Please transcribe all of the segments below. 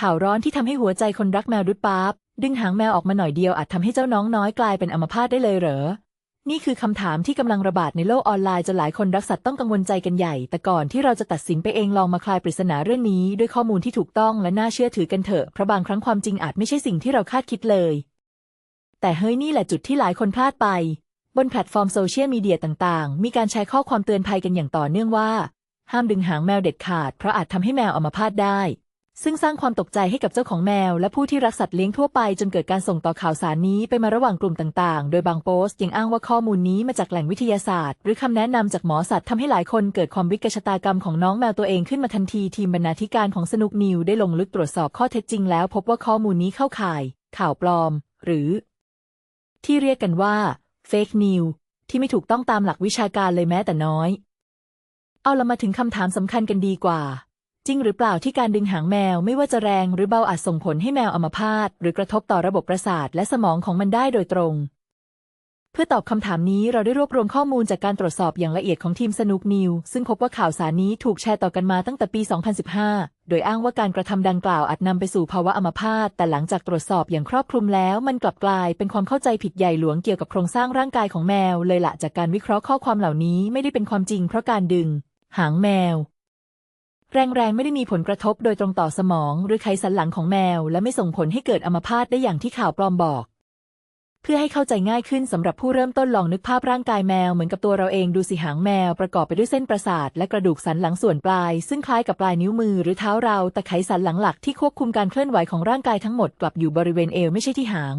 ข่าวร้อนที่ทำให้หัวใจคนรักแมวดุดปาบ ดึงหางแมวออกมาหน่อยเดียวอาจทำให้เจ้าน้องน้อยกลายเป็นอัมพาตได้เลยเหรอ นี่คือคำถามที่กำลังระบาดในโลกออนไลน์จนหลายคนรักสัตว์ต้องกังวลใจกันใหญ่ แต่ก่อนที่เราจะตัดสินไปเองลองมาคลายปริศนาเรื่องนี้ ด้วยข้อมูลที่ถูกต้องและน่าเชื่อถือกันเถอะเพราะบางครั้งความจริงอาจไม่ใช่สิ่งที่เราคาดคิดเลย แต่เฮ้ยนี่แหละจุดที่หลายคนพลาดไป บนแพลตฟอร์มโซเชียลมีเดียต่างๆ มีการแชร์ข้อความเตือนภัยกันอย่างต่อเนื่องว่า ห้ามดึงหางแมวเด็ดขาดเพราะอาจทำให้แมวอัมพาตได้ ซึ่งสร้างความตกใจให้กับเจ้าของแมว และผู้ที่รักสัตว์เลี้ยงทั่วไปจนเกิดการส่งต่อข่าวสารนี้ไปมาระหว่างกลุ่มต่างๆ โดยบางโพสต์ยังอ้างว่าข้อมูลนี้มาจากแหล่งวิทยาศาสตร์ หรือคำแนะนำจากหมอสัตว์ทำให้หลายคนเกิดความวิกฤตชะตากรรมของน้องแมวตัวเองขึ้นมาทันทีทีมบรรณาธิการของสนุกนิวได้ลงลึกตรวจสอบข้อเท็จจริงแล้ว พบว่าข้อมูลนี้เข้าข่าย ข่าวปลอม หรือ ที่เรียกกันว่า fake news ที่ไม่ถูกต้องตามหลักวิชาการเลยแม้แต่น้อย เอาละมาถึงคำถามสำคัญกันดีกว่า จริงหรือเปล่าที่การดึงหางแมวไม่ว่าจะแรงหรือเบาอาจส่งผลให้แมวอัมพาตหรือกระทบต่อระบบประสาทและสมองของมันได้โดยตรง เพื่อตอบคำถามนี้เราได้รวบรวมข้อมูลจากการตรวจสอบอย่างละเอียดของทีมสนุกนิว ซึ่งพบว่าข่าวสารนี้ถูกแชร์ต่อกันมาตั้งแต่ปี 2015 โดยอ้างว่าการกระทำดังกล่าวอาจนำไปสู่ภาวะอัมพาตแต่หลังจากตรวจสอบอย่างครอบคลุมแล้ว มันกลับกลายเป็นความเข้าใจผิดใหญ่หลวงเกี่ยวกับโครงสร้างร่างกายของแมว เลยละจากการวิเคราะห์ข้อความเหล่านี้ไม่ได้เป็นความจริงเพราะการดึง หางแมว แรงๆ ไม่ได้มีผลกระทบโดยตรงต่อสมอง หรือไขสันหลังของแมว และไม่ส่งผลให้เกิดอัมพาตได้อย่างที่ข่าวปลอมบอก เพื่อให้เข้าใจง่ายขึ้นสำหรับผู้เริ่มต้นลองนึกภาพร่างกายแมวเหมือนกับตัวเราเองดูสิหางแมวประกอบไปด้วยเส้นประสาท และกระดูกสันหลังส่วนปลาย ซึ่งคล้ายกับปลายนิ้วมือหรือเท้าเราแต่ไขสันหลังหลักที่ควบคุมการเคลื่อนไหวของร่างกายทั้งหมดกลับอยู่บริเวณเอวไม่ใช่ที่หาง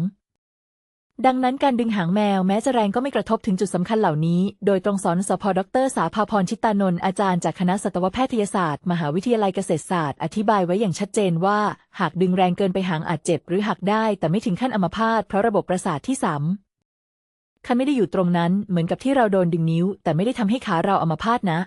ดังนั้นการดึงหางแมวแม้จะแรงก็ไม่กระทบถึงจุดสำคัญเหล่านี้ โดยตรงสอนสพดรสาภาพรชิตานนท์อาจารย์จากคณะสัตวแพทยศาสตร์ มหาวิทยาลัยเกษตรศาสตร์ อธิบายไว้อย่างชัดเจนว่า หากดึงแรงเกินไปหางอาจเจ็บ หรือหักได้ แต่ไม่ถึงขั้นอัมพาตเพราะระบบประสาทที่สำคัญไม่ได้อยู่ตรงนั้นเหมือนกับที่เราโดนดึงนิ้ว แต่ไม่ได้ทำให้ขาเราอัมพาตนะ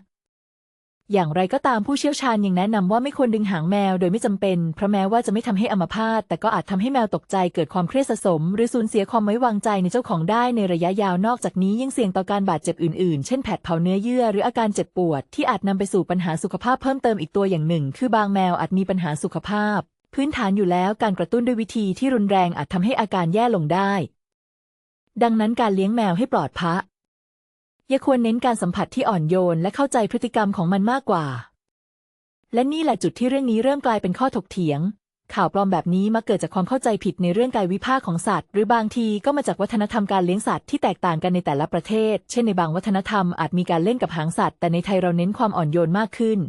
อย่างไรก็ตามผู้เชี่ยวชาญยังแนะนำว่าไม่ควรดึงหางแมวโดยไม่จำเป็น เพราะแม้ว่าจะไม่ทำให้อัมพาตแต่ก็อาจทำให้แมวตกใจเกิดความเครียดสะสม หรือสูญเสียความไว้วางใจในเจ้าของได้ในระยะยาวนอกจากนี้ยังเสี่ยงต่อการบาดเจ็บอื่นๆ เช่นแผดเผาเนื้อเยื่อหรืออาการเจ็บปวด ที่อาจนำไปสู่ปัญหาสุขภาพเพิ่มเติมอีกตัวอย่างหนึ่ง คือบางแมวอาจมีปัญหาสุขภาพ พื้นฐานอยู่แล้วการกระตุ้นด้วยวิธีที่รุนแรงอาจทำให้อาการแย่ลงได้ ดังนั้นการเลี้ยงแมวให้ปลอดภัย ย่าควรเน้นการสัมผัสที่อ่อนโยนและเข้าใจพฤติกรรมของมันมากกว่า และนี่แหละจุดที่เรื่องนี้เริ่มกลายเป็นข้อถกเถียง ข่าวปลอมแบบนี้มักเกิดจากความเข้าใจผิดในเรื่องกายวิภาคของสัตว์ หรือบางทีก็มาจากวัฒนธรรมการเลี้ยงสัตว์ที่แตกต่างกันในแต่ละประเทศ เช่นในบางวัฒนธรรมอาจมีการเล่นกับหางสัตว์ แต่ในไทยเราเน้นความอ่อนโยนมากขึ้น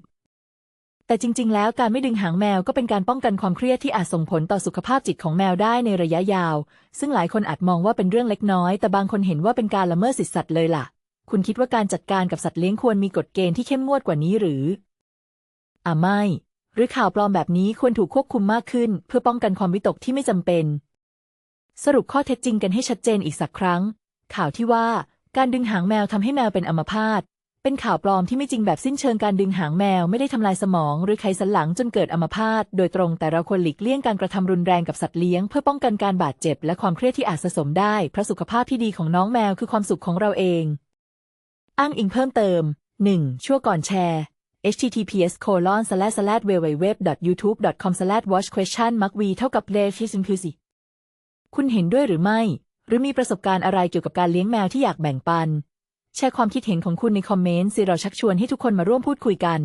แต่จริง ๆ แล้วการไม่ดึงหางแมวก็เป็นการป้องกันความเครียดที่อาจส่งผลต่อสุขภาพจิตของแมวได้ในระยะยาว ซึ่งหลายคนอาจมองว่าเป็นเรื่องเล็กน้อย แต่บางคนเห็นว่าเป็นการละเมิดสิทธิสัตว์เลยล่ะ คุณคิดว่าการจัดการกับสัตว์เลี้ยงควรมีกฎเกณฑ์ที่เข้มงวดกว่านี้หรือ อ่าไม่ หรือข่าวปลอมแบบนี้ควรถูกควบคุมมากขึ้น เพื่อป้องกันความวิตกที่ไม่จำเป็น สรุปข้อเท็จจริงกันให้ชัดเจนอีกสักครั้ง ข่าวที่ว่าการดึงหางแมวทำให้แมวเป็นอัมพาตเป็นข่าวปลอมที่ไม่จริงแบบสิ้นเชิงการดึงหางแมวไม่ได้ทำลายสมอง หรือไขสันหลังจนเกิดอัมพาตโดยตรงแต่เราควรหลีกเลี่ยงการกระทำรุนแรงกับสัตว์เลี้ยง เพื่อป้องกันการบาดเจ็บและความเครียดที่อาจสะสมได้เพราะสุขภาพที่ดีของน้องแมวคือความสุขของเราเอง อ้างอิงเพิ่มเติม 1. ชั่วก่อนแชร์ https colon slash slash www youtube com slash watch question mark v เท่ากับ l e f i s i n c l u s i คุณเห็นด้วยหรือไม่ หรือมีประสบการณ์อะไรเกี่ยวกับการเลี้ยงแมวที่อยากแบ่งปัน แชร์ความคิดเห็นของคุณในคอมเมนต์สิเราชักชวนให้ทุกคนมาร่วมพูดคุยกัน